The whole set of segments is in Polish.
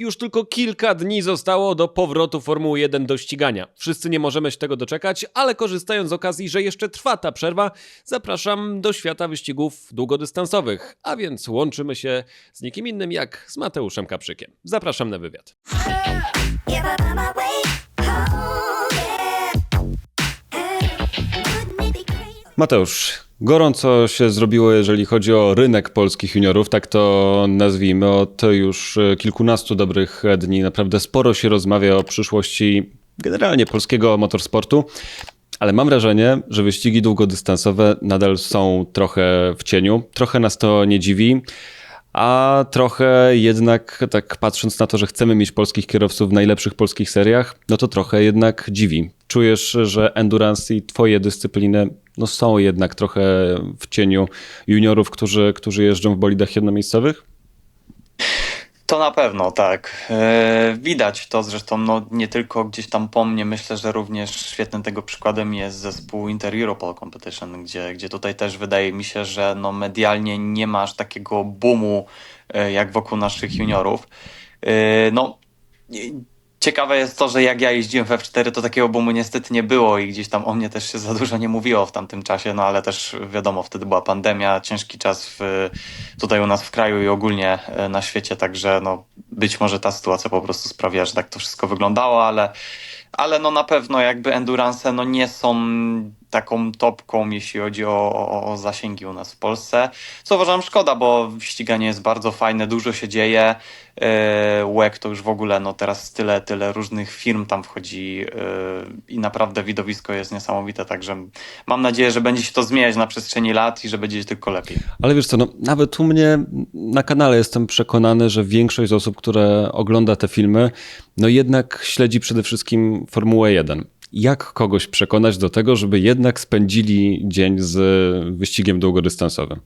Już tylko kilka dni zostało do powrotu Formuły 1 do ścigania. Wszyscy nie możemy się tego doczekać, ale korzystając z okazji, że jeszcze trwa ta przerwa, zapraszam do świata wyścigów długodystansowych. A więc łączymy się z nikim innym jak z Mateuszem Kaprzykiem. Zapraszam na wywiad. Mateusz, gorąco się zrobiło, jeżeli chodzi o rynek polskich juniorów, tak to nazwijmy. Od już e, kilkunastu dobrych dni naprawdę sporo się rozmawia o przyszłości generalnie polskiego motorsportu. Ale mam wrażenie, że wyścigi długodystansowe nadal są trochę w cieniu. Trochę nas to nie dziwi. A trochę jednak, tak patrząc na to, że chcemy mieć polskich kierowców w najlepszych polskich seriach, no to trochę jednak dziwi. Czujesz, że endurance i twoje dyscypliny no są jednak trochę w cieniu juniorów, którzy, którzy jeżdżą w bolidach jednomiejscowych? To na pewno, tak. E, widać to zresztą no, nie tylko gdzieś tam po mnie, myślę, że również świetnym tego przykładem jest zespół Inter Europol Competition, gdzie, gdzie tutaj też wydaje mi się, że no, medialnie nie masz takiego boomu e, jak wokół naszych juniorów. E, no, ciekawe jest to, że jak ja jeździłem w F4, to takiego boomu niestety nie było i gdzieś tam o mnie też się za dużo nie mówiło w tamtym czasie, no ale też wiadomo, wtedy była pandemia, ciężki czas w, tutaj u nas w kraju i ogólnie e, na świecie, także no być może ta sytuacja po prostu sprawia, że tak to wszystko wyglądało, ale, ale no na pewno jakby endurance no nie są taką topką, jeśli chodzi o, o, o zasięgi u nas w Polsce. Co uważam szkoda, bo ściganie jest bardzo fajne, dużo się dzieje. Yy, WEC to już w ogóle, no teraz tyle, tyle różnych firm tam wchodzi yy, i naprawdę widowisko jest niesamowite, także mam nadzieję, że będzie się to zmieniać na przestrzeni lat i że będzie tylko lepiej. Ale wiesz co, no, nawet u mnie na kanale jestem przekonany, że większość z osób, które ogląda te filmy, no jednak śledzi przede wszystkim Formułę 1. Jak kogoś przekonać do tego, żeby jednak spędzili dzień z wyścigiem długodystansowym?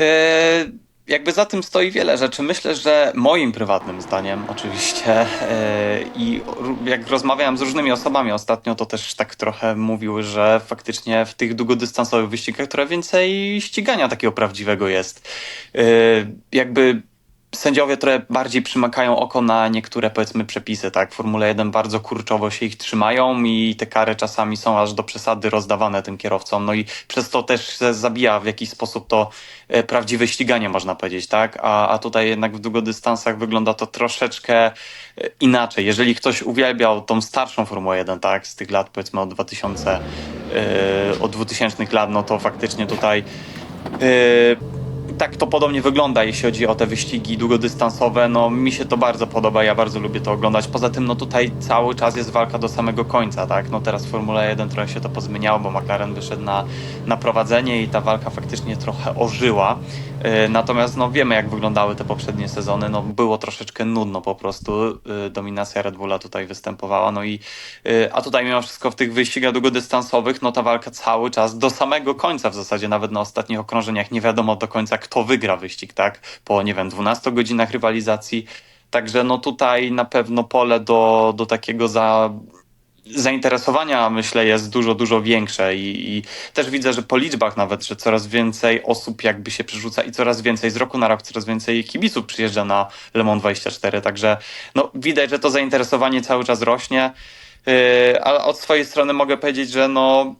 E, jakby za tym stoi wiele rzeczy. Myślę, że moim prywatnym zdaniem oczywiście e, i jak rozmawiałem z różnymi osobami ostatnio, to też tak trochę mówiły, że faktycznie w tych długodystansowych wyścigach trochę więcej ścigania takiego prawdziwego jest. E, jakby sędziowie trochę bardziej przymakają oko na niektóre, powiedzmy, przepisy, tak? Formule 1 bardzo kurczowo się ich trzymają i te kary czasami są aż do przesady rozdawane tym kierowcom, no i przez to też zabija w jakiś sposób to e, prawdziwe ściganie, można powiedzieć, tak? A, a tutaj jednak w długodystansach wygląda to troszeczkę e, inaczej. Jeżeli ktoś uwielbiał tą starszą Formułę 1, tak? Z tych lat, powiedzmy, od 2000, e, od 2000 lat, no to faktycznie tutaj e, tak to podobnie wygląda, jeśli chodzi o te wyścigi długodystansowe. No mi się to bardzo podoba, ja bardzo lubię to oglądać. Poza tym, no tutaj cały czas jest walka do samego końca, tak? No teraz w Formule 1 trochę się to pozmieniało, bo McLaren wyszedł na, na prowadzenie i ta walka faktycznie trochę ożyła. Yy, Natomiast no wiemy, jak wyglądały te poprzednie sezony. No było troszeczkę nudno po prostu. Yy, Dominacja Red Bulla tutaj występowała. No i yy, a tutaj mimo wszystko w tych wyścigach długodystansowych, no ta walka cały czas do samego końca w zasadzie, nawet na ostatnich okrążeniach nie wiadomo do końca, kto wygra wyścig, tak? Po, nie wiem, 12 godzinach rywalizacji. Także no tutaj na pewno pole do, do takiego za, zainteresowania, myślę, jest dużo, dużo większe i, i też widzę, że po liczbach nawet, że coraz więcej osób jakby się przerzuca i coraz więcej z roku na rok, coraz więcej kibiców przyjeżdża na Le Mans 24, także no, widać, że to zainteresowanie cały czas rośnie, yy, a od swojej strony mogę powiedzieć, że no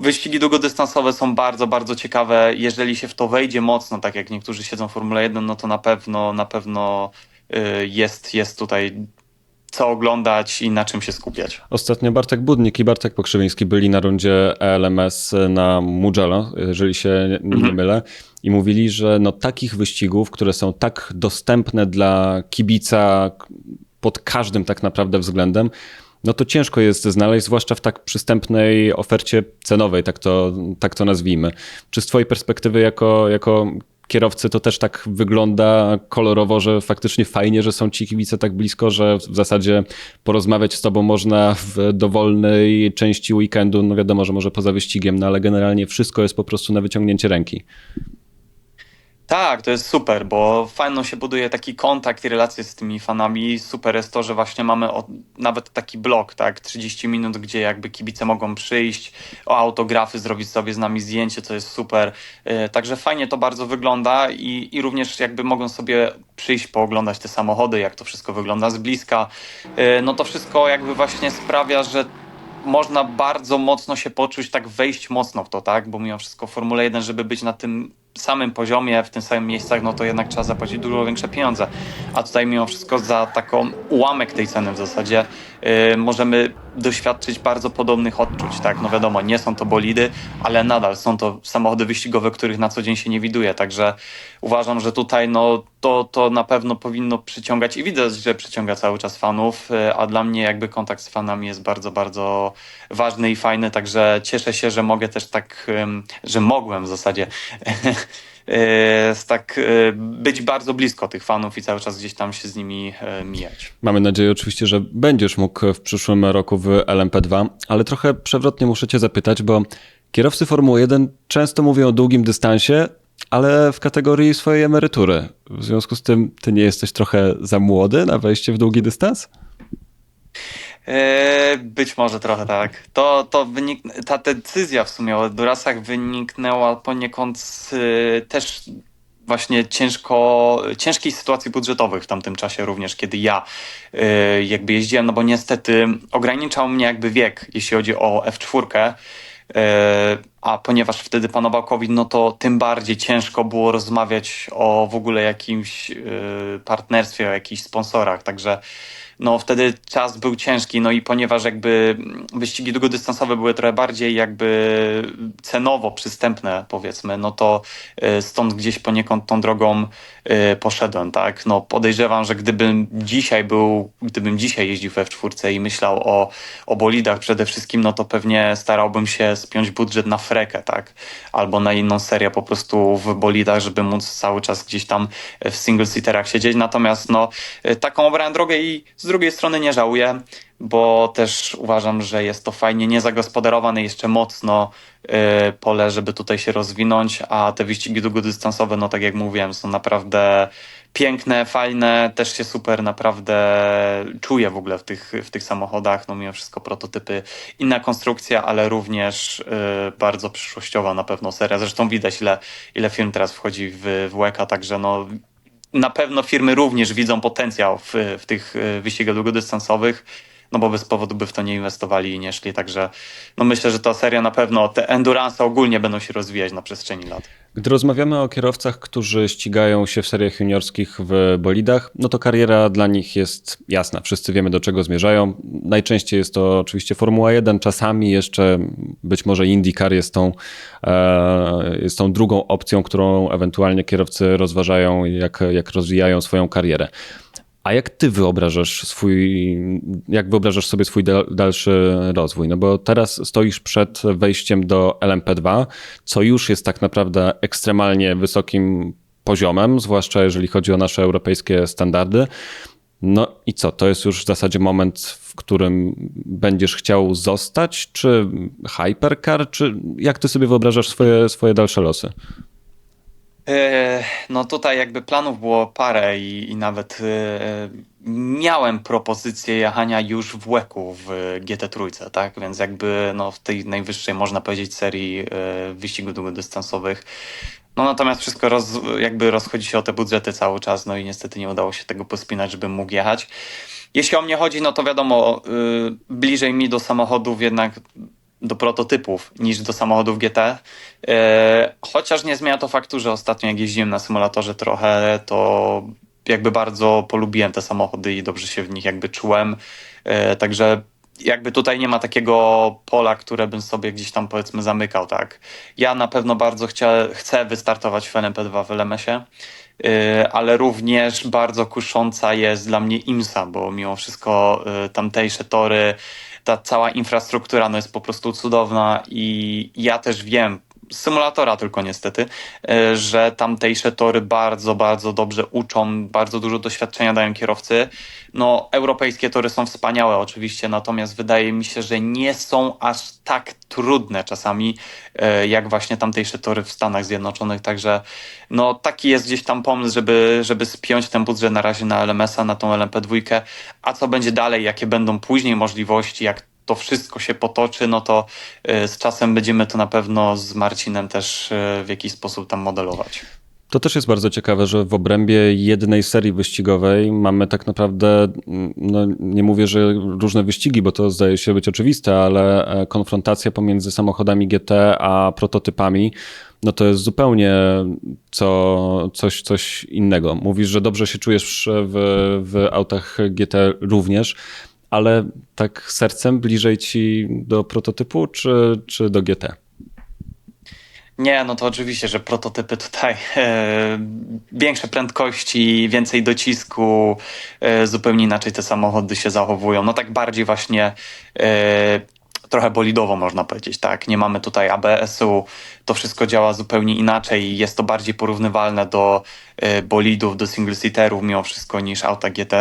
wyścigi długodystansowe są bardzo, bardzo ciekawe. Jeżeli się w to wejdzie mocno, tak jak niektórzy siedzą w Formule 1, no to na pewno, na pewno y, jest, jest tutaj co oglądać i na czym się skupiać. Ostatnio Bartek Budnik i Bartek Pokrzywiński byli na rundzie ELMS na Mugello, jeżeli się nie, nie mylę, i mówili, że no takich wyścigów, które są tak dostępne dla kibica pod każdym tak naprawdę względem, no to ciężko jest znaleźć, zwłaszcza w tak przystępnej ofercie cenowej, tak to, tak to nazwijmy. Czy z twojej perspektywy jako, jako kierowcy to też tak wygląda kolorowo, że faktycznie fajnie, że są ci kibice tak blisko, że w zasadzie porozmawiać z tobą można w dowolnej części weekendu, no wiadomo, że może poza wyścigiem, no ale generalnie wszystko jest po prostu na wyciągnięcie ręki. Tak, to jest super, bo fajno się buduje taki kontakt i relacje z tymi fanami. Super jest to, że właśnie mamy o, nawet taki blok, tak, 30 minut, gdzie jakby kibice mogą przyjść, o autografy, zrobić sobie z nami zdjęcie, co jest super. E, Także fajnie to bardzo wygląda i, i również jakby mogą sobie przyjść, pooglądać te samochody, jak to wszystko wygląda z bliska. E, No to wszystko jakby właśnie sprawia, że można bardzo mocno się poczuć, tak wejść mocno w to, tak? Bo mimo wszystko Formule 1, żeby być na tym samym poziomie, w tym samym miejscach, no to jednak trzeba zapłacić dużo większe pieniądze. A tutaj mimo wszystko za taką ułamek tej ceny w zasadzie yy, możemy doświadczyć bardzo podobnych odczuć, tak? No wiadomo, nie są to bolidy, ale nadal są to samochody wyścigowe, których na co dzień się nie widuje, także uważam, że tutaj no to, to na pewno powinno przyciągać i widać, że przyciąga cały czas fanów, yy, a dla mnie jakby kontakt z fanami jest bardzo, bardzo ważny i fajny, także cieszę się, że mogę też tak, że mogłem w zasadzie tak e, być bardzo blisko tych fanów i cały czas gdzieś tam się z nimi e, mijać. Mamy nadzieję oczywiście, że będziesz mógł w przyszłym roku w LMP2, ale trochę przewrotnie muszę cię zapytać, bo kierowcy Formuły 1 często mówią o długim dystansie, ale w kategorii swojej emerytury. W związku z tym ty nie jesteś trochę za młody na wejście w długi dystans? E, Być może trochę tak. To, to wynik... Ta decyzja w sumie o Durasach wyniknęła poniekąd z e, też właśnie ciężko, ciężkiej sytuacji budżetowych w tamtym czasie również, kiedy ja e, jakby jeździłem, no bo niestety ograniczał mnie jakby wiek, jeśli chodzi o F4. E, A ponieważ wtedy panował COVID, no to tym bardziej ciężko było rozmawiać o w ogóle jakimś partnerstwie, o jakichś sponsorach. Także no wtedy czas był ciężki, no i ponieważ jakby wyścigi długodystansowe były trochę bardziej jakby cenowo przystępne powiedzmy, no to y, stąd gdzieś poniekąd tą drogą y, poszedłem, tak? No podejrzewam, że gdybym dzisiaj był, gdybym dzisiaj jeździł we F4 i myślał o, o bolidach przede wszystkim, no to pewnie starałbym się spiąć budżet na frekę, tak? Albo na inną serię po prostu w bolidach, żeby móc cały czas gdzieś tam w single seaterach siedzieć. Natomiast no y, taką obrałem drogę i z drugiej strony nie żałuję, bo też uważam, że jest to fajnie niezagospodarowane jeszcze mocno y, pole, żeby tutaj się rozwinąć, a te wyścigi długodystansowe, no tak jak mówiłem, są naprawdę piękne, fajne, też się super naprawdę czuję w ogóle w tych, w tych samochodach, no mimo wszystko prototypy, inna konstrukcja, ale również y, bardzo przyszłościowa na pewno seria, zresztą widać ile, ile firm teraz wchodzi w, w łeka, także no na pewno firmy również widzą potencjał w, w tych y, wyścigach długodystansowych, no bo bez powodu by w to nie inwestowali i nie szli, także no myślę, że ta seria na pewno, te endurance ogólnie będą się rozwijać na przestrzeni lat. Gdy rozmawiamy o kierowcach, którzy ścigają się w seriach juniorskich w bolidach, no to kariera dla nich jest jasna. Wszyscy wiemy, do czego zmierzają. Najczęściej jest to oczywiście Formuła 1, czasami jeszcze być może IndyCar jest tą, e, jest tą drugą opcją, którą ewentualnie kierowcy rozważają, jak, jak rozwijają swoją karierę. A jak ty wyobrażasz swój, jak wyobrażasz sobie swój dal- dalszy rozwój? No bo teraz stoisz przed wejściem do LMP2, co już jest tak naprawdę ekstremalnie wysokim poziomem, zwłaszcza jeżeli chodzi o nasze europejskie standardy. No i co? To jest już w zasadzie moment, w którym będziesz chciał zostać, czy hypercar, czy jak ty sobie wyobrażasz swoje, swoje dalsze losy? E, No tutaj jakby planów było parę i, i nawet e, miałem propozycję jechania już w łeku w GT3, tak? Więc jakby no, w tej najwyższej, można powiedzieć, serii e, wyścigów długodystansowych. No natomiast wszystko roz, jakby rozchodzi się o te budżety cały czas, no i niestety nie udało się tego pospinać, żebym mógł jechać. Jeśli o mnie chodzi, no to wiadomo, bliżej mi do samochodów jednak do prototypów niż do samochodów GT. E, Chociaż nie zmienia to faktu, że ostatnio jak jeździłem na symulatorze trochę, to jakby bardzo polubiłem te samochody i dobrze się w nich jakby czułem. E, Także jakby tutaj nie ma takiego pola, które bym sobie gdzieś tam powiedzmy zamykał, tak. Ja na pewno bardzo chcia, chcę wystartować w LMP2 w LMS-ie. Yy, ale również bardzo kusząca jest dla mnie IMSA, bo mimo wszystko yy, tamtejsze tory, ta cała infrastruktura no jest po prostu cudowna i ja też wiem symulatora tylko niestety, e, że tamtejsze tory bardzo, bardzo dobrze uczą, bardzo dużo doświadczenia dają kierowcy. No, europejskie tory są wspaniałe oczywiście, natomiast wydaje mi się, że nie są aż tak trudne czasami, e, jak właśnie tamtejsze tory w Stanach Zjednoczonych, także no taki jest gdzieś tam pomysł, żeby, żeby spiąć ten budżet na razie na LMS-a, na tą LMP2, a co będzie dalej, jakie będą później możliwości, jak to wszystko się potoczy, no to y, z czasem będziemy to na pewno z Marcinem też y, w jakiś sposób tam modelować. To też jest bardzo ciekawe, że w obrębie jednej serii wyścigowej mamy tak naprawdę, mm, no nie mówię, że różne wyścigi, bo to zdaje się być oczywiste, ale e, konfrontacja pomiędzy samochodami GT a prototypami, no to jest zupełnie co, coś, coś innego. Mówisz, że dobrze się czujesz w, w autach GT również, ale tak sercem bliżej ci do prototypu czy, czy do GT? Nie, no to oczywiście, że prototypy tutaj e, większe prędkości, więcej docisku, e, zupełnie inaczej te samochody się zachowują. No tak bardziej właśnie e, trochę bolidowo można powiedzieć, tak? Nie mamy tutaj ABS-u, to wszystko działa zupełnie inaczej. Jest to bardziej porównywalne do e, bolidów, do single-seaterów mimo wszystko niż auta GT.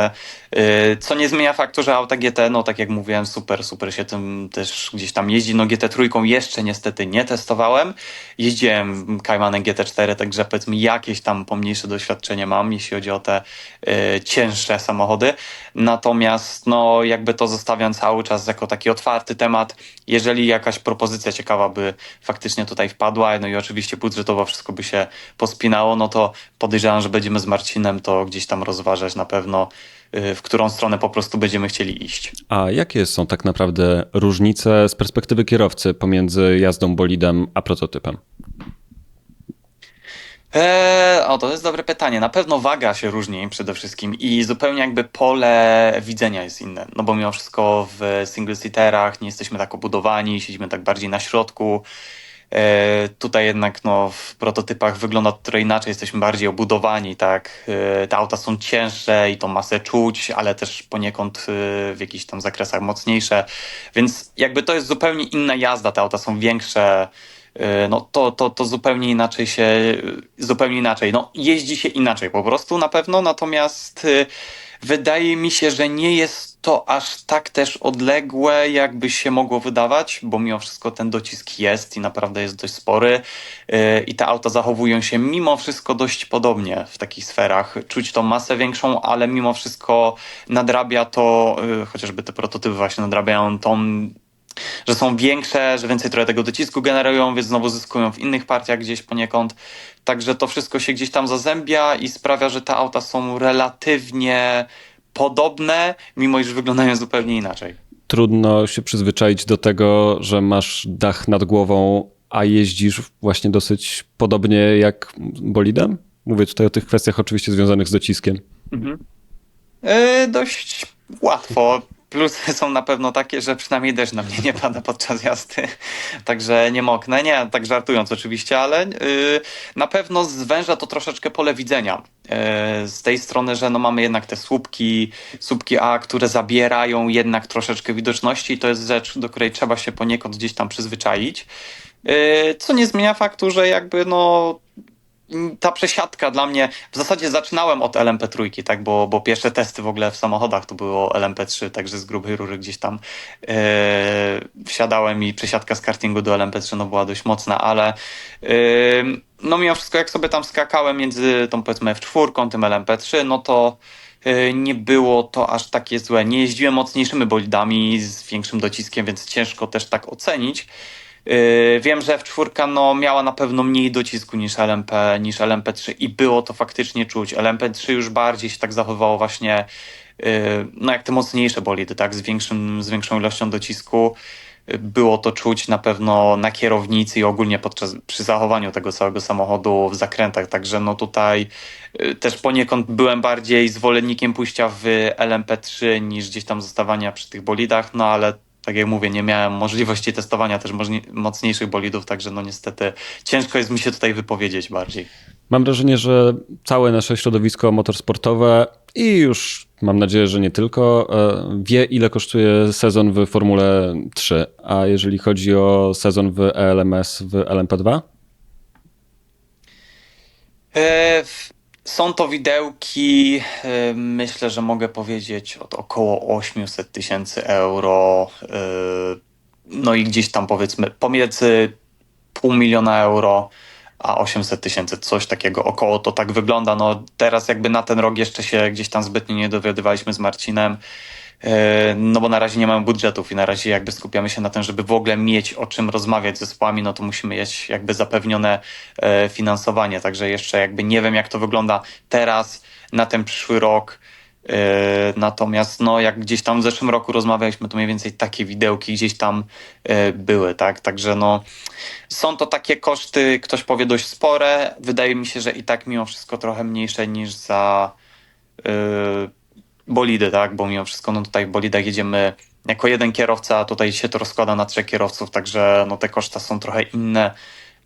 E, Co nie zmienia faktu, że auta GT, no tak jak mówiłem, super, super się tym też gdzieś tam jeździ. No GT trójką jeszcze niestety nie testowałem. Jeździłem Caymanem GT4, także powiedzmy jakieś tam pomniejsze doświadczenie mam, jeśli chodzi o te e, cięższe samochody. Natomiast no jakby to zostawiam cały czas jako taki otwarty temat. Jeżeli jakaś propozycja ciekawa by faktycznie tutaj wpadła, no i oczywiście budżetowo wszystko by się pospinało, no to podejrzewam, że będziemy z Marcinem to gdzieś tam rozważać na pewno, y, w którą stronę po prostu będziemy chcieli iść. A jakie są tak naprawdę różnice z perspektywy kierowcy pomiędzy jazdą bolidem a prototypem? Eee, o, to jest dobre pytanie. Na pewno waga się różni przede wszystkim i zupełnie jakby pole widzenia jest inne. No bo mimo wszystko w single-seaterach nie jesteśmy tak obudowani, siedzimy tak bardziej na środku. Eee, tutaj jednak no, w prototypach wygląda to trochę inaczej, jesteśmy bardziej obudowani, tak. Eee, te auta są cięższe i tą masę czuć, ale też poniekąd e, w jakichś tam zakresach mocniejsze. Więc jakby to jest zupełnie inna jazda, te auta są większe. E, no to, to, to zupełnie inaczej się, zupełnie inaczej. No jeździ się inaczej po prostu na pewno, natomiast y, wydaje mi się, że nie jest to aż tak też odległe, jakby się mogło wydawać, bo mimo wszystko ten docisk jest i naprawdę jest dość spory y, i te auta zachowują się mimo wszystko dość podobnie w takich sferach. Czuć tą masę większą, ale mimo wszystko nadrabia to, y, chociażby te prototypy właśnie nadrabiają tą że są większe, że więcej trochę tego docisku generują, więc znowu zyskują w innych partiach gdzieś poniekąd. Także to wszystko się gdzieś tam zazębia i sprawia, że te auta są relatywnie podobne, mimo iż wyglądają zupełnie inaczej. Trudno się przyzwyczaić do tego, że masz dach nad głową, a jeździsz właśnie dosyć podobnie jak bolidem? Mówię tutaj o tych kwestiach oczywiście związanych z dociskiem. Yy, dość łatwo. Plusy są na pewno takie, że przynajmniej deszcz na mnie nie pada podczas jazdy, także nie moknę. Nie, tak żartując oczywiście, ale yy, na pewno zwęża to troszeczkę pole widzenia. Yy, z tej strony, że no mamy jednak te słupki, słupki A, które zabierają jednak troszeczkę widoczności i to jest rzecz, do której trzeba się poniekąd gdzieś tam przyzwyczaić. Yy, co nie zmienia faktu, że jakby no ta przesiadka dla mnie, w zasadzie zaczynałem od LMP3, tak, bo, bo pierwsze testy w ogóle w samochodach to było LMP3, także z grubej rury gdzieś tam e, wsiadałem i przesiadka z kartingu do LMP3 no była dość mocna, ale e, no mimo wszystko jak sobie tam skakałem między tą powiedzmy F4, tym LMP3, no to e, nie było to aż takie złe. Nie jeździłem mocniejszymi bolidami z większym dociskiem, więc ciężko też tak ocenić. Yy, wiem, że F4 no, miała na pewno mniej docisku niż LMP, niż LMP3 i było to faktycznie czuć. LMP3 już bardziej się tak zachowywało właśnie yy, no jak te mocniejsze bolidy, tak, z, większym, z większą ilością docisku. Yy, Było to czuć na pewno na kierownicy i ogólnie podczas, przy zachowaniu tego całego samochodu w zakrętach, także no tutaj też poniekąd byłem bardziej zwolennikiem pójścia w LMP3 niż gdzieś tam zostawania przy tych bolidach, no ale tak jak mówię, nie miałem możliwości testowania też mocniejszych bolidów, także no niestety ciężko jest mi się tutaj wypowiedzieć bardziej. Mam wrażenie, że całe nasze środowisko motorsportowe i już mam nadzieję, że nie tylko, e, wie ile kosztuje sezon w Formule 3. A jeżeli chodzi o sezon w ELMS, w LMP2? Są to widełki, e, myślę, że mogę powiedzieć od około 800 tysięcy euro. e, No i gdzieś tam powiedzmy pomiędzy pół miliona euro a 800 tysięcy, coś takiego około to tak wygląda. No teraz jakby na ten rok jeszcze się gdzieś tam zbytnio nie dowiadywaliśmy z Marcinem. E, No bo na razie nie mamy budżetów i na razie jakby skupiamy się na tym, żeby w ogóle mieć o czym rozmawiać z zespołami, no to musimy mieć jakby zapewnione e, finansowanie. Także jeszcze jakby nie wiem jak to wygląda teraz, na ten przyszły rok. E, Natomiast no jak gdzieś tam w zeszłym roku rozmawialiśmy, to mniej więcej takie widełki gdzieś tam były, tak? Także no są to takie koszty, ktoś powie dość spore. Wydaje mi się, że i tak mimo wszystko trochę mniejsze niż za yy, bolidy, tak? Bo mimo wszystko no tutaj w bolidach jedziemy jako jeden kierowca, a tutaj się to rozkłada na trzech kierowców, także no te koszta są trochę inne,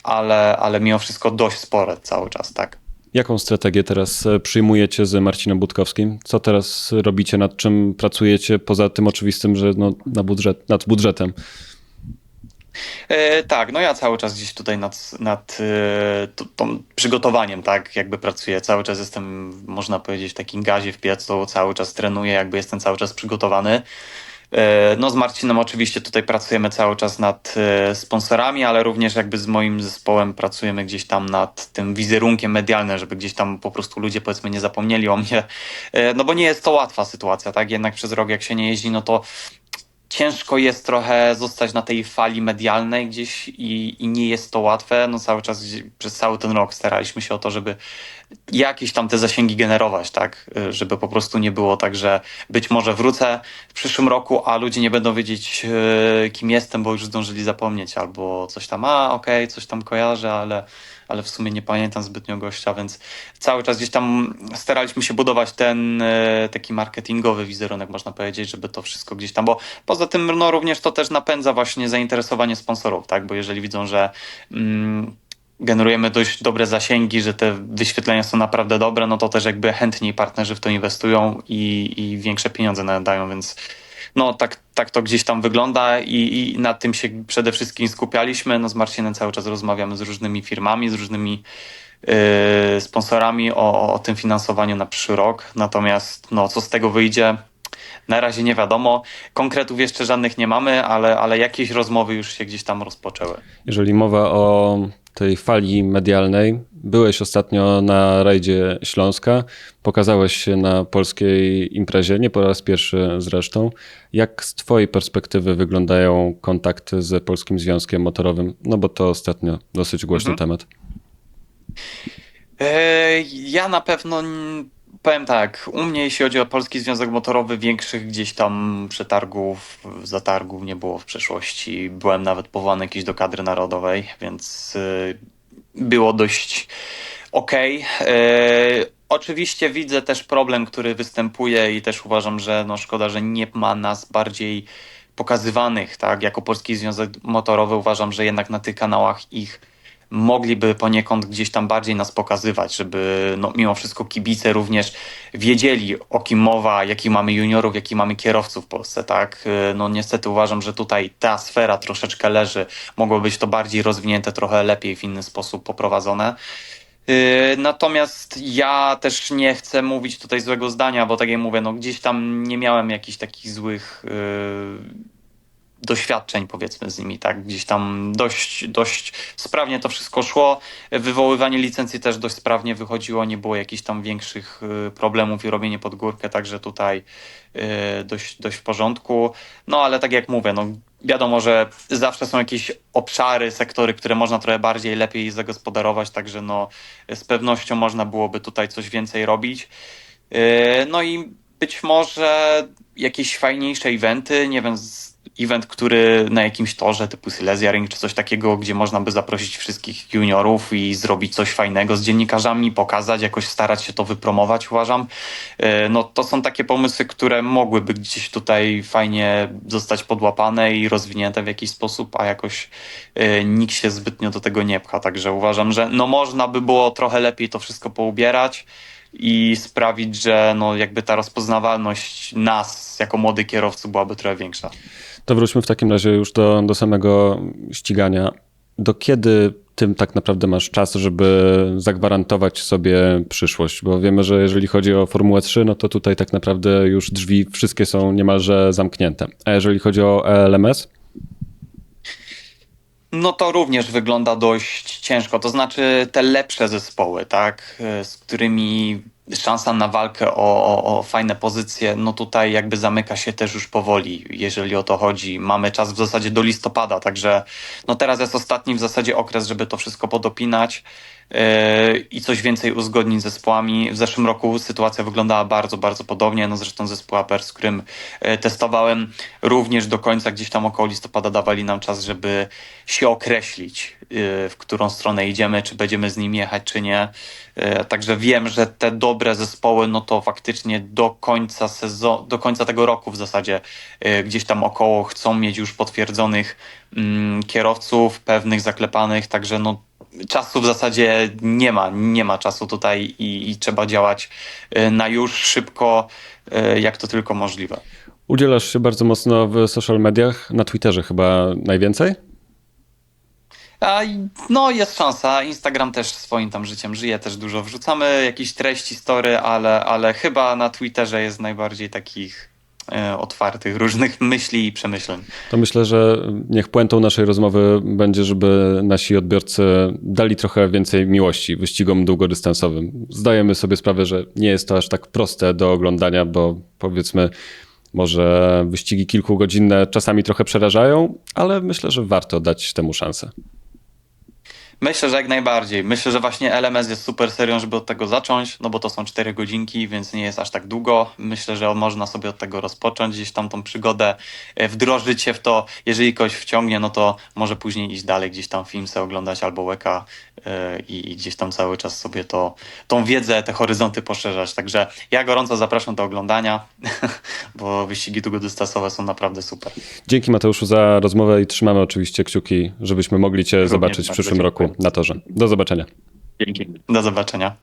ale, ale mimo wszystko dość spore cały czas, tak? Jaką strategię teraz e, przyjmujecie z Marcinem Budkowskim? Co teraz robicie, nad czym pracujecie, poza tym oczywistym, że no, na budżet, nad budżetem? E, tak, no ja cały czas gdzieś tutaj nad, nad e, tą przygotowaniem, tak, jakby pracuję. Cały czas jestem, można powiedzieć, w takim gazie w piecu, cały czas trenuję, jakby jestem cały czas przygotowany. E, No z Marcinem oczywiście tutaj pracujemy cały czas nad e, sponsorami, ale również jakby z moim zespołem pracujemy gdzieś tam nad tym wizerunkiem medialnym, żeby gdzieś tam po prostu ludzie powiedzmy nie zapomnieli o mnie. E, No bo nie jest to łatwa sytuacja, tak? Jednak przez rok jak się nie jeździ, no to ciężko jest trochę zostać na tej fali medialnej gdzieś i, i nie jest to łatwe. No cały czas przez cały ten rok staraliśmy się o to, żeby jakieś tam te zasięgi generować, tak? Y, Żeby po prostu nie było tak, że być może wrócę w przyszłym roku, a ludzie nie będą wiedzieć, y, kim jestem, bo już zdążyli zapomnieć, albo coś tam, a okej, coś tam kojarzę, ale, ale w sumie nie pamiętam zbytnio gościa, więc cały czas gdzieś tam staraliśmy się budować ten y, taki marketingowy wizerunek, można powiedzieć, żeby to wszystko gdzieś tam, bo poza tym no również to też napędza właśnie zainteresowanie sponsorów, tak? Bo jeżeli widzą, że mm, generujemy dość dobre zasięgi, że te wyświetlenia są naprawdę dobre, no to też jakby chętniej partnerzy w to inwestują i, i większe pieniądze nawet dają, więc no tak, tak to gdzieś tam wygląda i, i nad tym się przede wszystkim skupialiśmy. No z Marcinem cały czas rozmawiamy z różnymi firmami, z różnymi yy, sponsorami o, o tym finansowaniu na przyszły rok. Natomiast no, co z tego wyjdzie, na razie nie wiadomo. Konkretów jeszcze żadnych nie mamy, ale, ale jakieś rozmowy już się gdzieś tam rozpoczęły. Jeżeli mowa o tej fali medialnej, byłeś ostatnio na rajdzie Śląska, pokazałeś się na polskiej imprezie, nie po raz pierwszy zresztą. Jak z Twojej perspektywy wyglądają kontakty z Polskim Związkiem Motorowym? No bo to ostatnio dosyć głośny temat. E, Ja na pewno powiem tak, u mnie jeśli chodzi o Polski Związek Motorowy, większych gdzieś tam przetargów, zatargów nie było w przeszłości. Byłem nawet powołany jakiś do kadry narodowej, więc y, było dość okej. E, Oczywiście widzę też problem, który występuje i też uważam, że no szkoda, że nie ma nas bardziej pokazywanych, tak? Jako Polski Związek Motorowy uważam, że jednak na tych kanałach ich mogliby poniekąd gdzieś tam bardziej nas pokazywać, żeby no, mimo wszystko kibice również wiedzieli o kim mowa, jakich mamy juniorów, jakich mamy kierowców w Polsce, tak? Y, No niestety uważam, że tutaj ta sfera troszeczkę leży. Mogło być to bardziej rozwinięte, trochę lepiej w inny sposób poprowadzone. Yy, Natomiast ja też nie chcę mówić tutaj złego zdania, bo tak jak mówię, no gdzieś tam nie miałem jakichś takich złych yy, doświadczeń powiedzmy z nimi, tak? Gdzieś tam dość, dość sprawnie to wszystko szło. Wywoływanie licencji też dość sprawnie wychodziło, nie było jakichś tam większych yy, problemów i robienie pod górkę, także tutaj yy, dość, dość w porządku. No ale tak jak mówię, no wiadomo, że zawsze są jakieś obszary, sektory, które można trochę bardziej, lepiej zagospodarować, także no z pewnością można byłoby tutaj coś więcej robić. Yy, No i być może jakieś fajniejsze eventy, nie wiem, event, który na jakimś torze typu Silesia Ring czy coś takiego, gdzie można by zaprosić wszystkich juniorów i zrobić coś fajnego z dziennikarzami, pokazać, jakoś starać się to wypromować, uważam. Yy, No to są takie pomysły, które mogłyby gdzieś tutaj fajnie zostać podłapane i rozwinięte w jakiś sposób, a jakoś yy, nikt się zbytnio do tego nie pcha, także uważam, że no można by było trochę lepiej to wszystko poubierać i sprawić, że no jakby ta rozpoznawalność nas jako młodych kierowców byłaby trochę większa. To wróćmy w takim razie już do, do samego ścigania. Do kiedy tym tak naprawdę masz czas, żeby zagwarantować sobie przyszłość? Bo wiemy, że jeżeli chodzi o Formułę 3, no to tutaj tak naprawdę już drzwi wszystkie są niemalże zamknięte. A jeżeli chodzi o LMS, No to również wygląda dość ciężko. To znaczy te lepsze zespoły, tak, z którymi szansa na walkę o, o, o fajne pozycje, no tutaj jakby zamyka się też już powoli, jeżeli o to chodzi. Mamy czas w zasadzie do listopada, także no teraz jest ostatni w zasadzie okres, żeby to wszystko podopinać i coś więcej uzgodnić z zespołami. W zeszłym roku sytuacja wyglądała bardzo, bardzo podobnie. No zresztą zespół APR, z którym e, testowałem, również do końca gdzieś tam około listopada dawali nam czas, żeby się określić, yy, w którą stronę idziemy, czy będziemy z nim jechać, czy nie. Także wiem, że te dobre zespoły, no to faktycznie do końca sezonu, do końca tego roku w zasadzie gdzieś tam około chcą mieć już potwierdzonych mm, kierowców, pewnych zaklepanych, także no czasu w zasadzie nie ma, nie ma czasu tutaj i, i trzeba działać yy, na już szybko, yy, jak to tylko możliwe. udzielasz się bardzo mocno w social mediach, na Twitterze chyba najwięcej? No, jest szansa. Instagram też swoim tam życiem żyje, też dużo wrzucamy jakieś treści, story, ale, ale chyba na Twitterze jest najbardziej takich otwartych, różnych myśli i przemyśleń. To myślę, że niech puentą naszej rozmowy będzie, żeby nasi odbiorcy dali trochę więcej miłości wyścigom długodystansowym. Zdajemy sobie sprawę, że nie jest to aż tak proste do oglądania, bo powiedzmy, może wyścigi kilkugodzinne czasami trochę przerażają, ale myślę, że warto dać temu szansę. Myślę, że jak najbardziej. Myślę, że właśnie LMS jest super serią, żeby od tego zacząć, no bo to są 4 godzinki, więc nie jest aż tak długo. Myślę, że można sobie od tego rozpocząć, gdzieś tam tą przygodę, e, wdrożyć się w to. Jeżeli kogoś wciągnie, no to może później iść dalej, gdzieś tam film sobie oglądać albo łeka e, i, i gdzieś tam cały czas sobie to, tą wiedzę, te horyzonty poszerzać. Także ja gorąco zapraszam do oglądania, bo wyścigi długodystansowe są naprawdę super. Dzięki Mateuszu za rozmowę i trzymamy oczywiście kciuki, żebyśmy mogli Cię zobaczyć w przyszłym roku. Na torze. Do zobaczenia. Dzięki. Do zobaczenia.